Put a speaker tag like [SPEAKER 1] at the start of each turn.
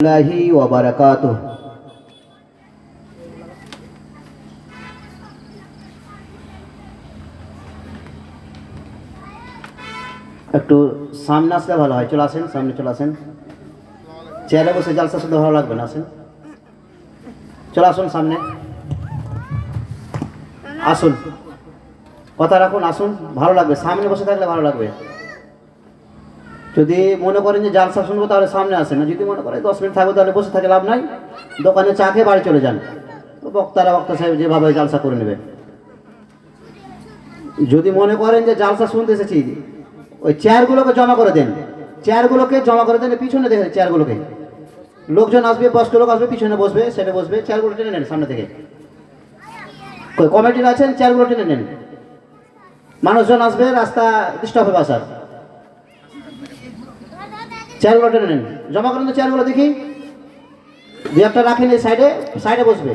[SPEAKER 1] warahmatullahi wabarakatuh. একটু সামনে আসলে ভালো হয় চলে আসেন সামনে চলে আসেন চেয়ারে বসে জালসা শুধু ভালো লাগবে না আসেন চলে আসুন সামনে আসুন কথা রাখুন আসুন ভালো লাগবে সামনে বসে থাকলে ভালো লাগবে যদি মনে করেন যে জালসা শুনব তাহলে সামনে আসেন না যদি মনে করেন দশ মিনিট থাকব তাহলে বসে থাকে লাভ নাই, দোকানে চা খেয়ে বাড়ি চলে যান। বক্তারা, বক্তা সাহেব যেভাবে জালসা করে নেবে। যদি মনে করেন যে জালসা শুনতে এসেছি, ওই চেয়ারগুলোকে জমা করে দেন। চেয়ারগুলোকে জমা করে দেন, পিছনে দেখেন চেয়ারগুলোকে। লোকজন আসবে, বয়স্ক লোক আসবে, পিছনে বসবে, সেটা বসবে, চেয়ারগুলো টেনে নেন সামনে থেকে। কমিটির আছেন? চেয়ারগুলো টেনে নেন। মানুষজন আসবে, রাস্তা ডিস্টার্ব হবে আসার। চেয়ারগুলো টেনে নেন। জমা করেন তো চেয়ারগুলো দেখি। দু একটা রাখেন এই সাইডে সাইডে বসবে।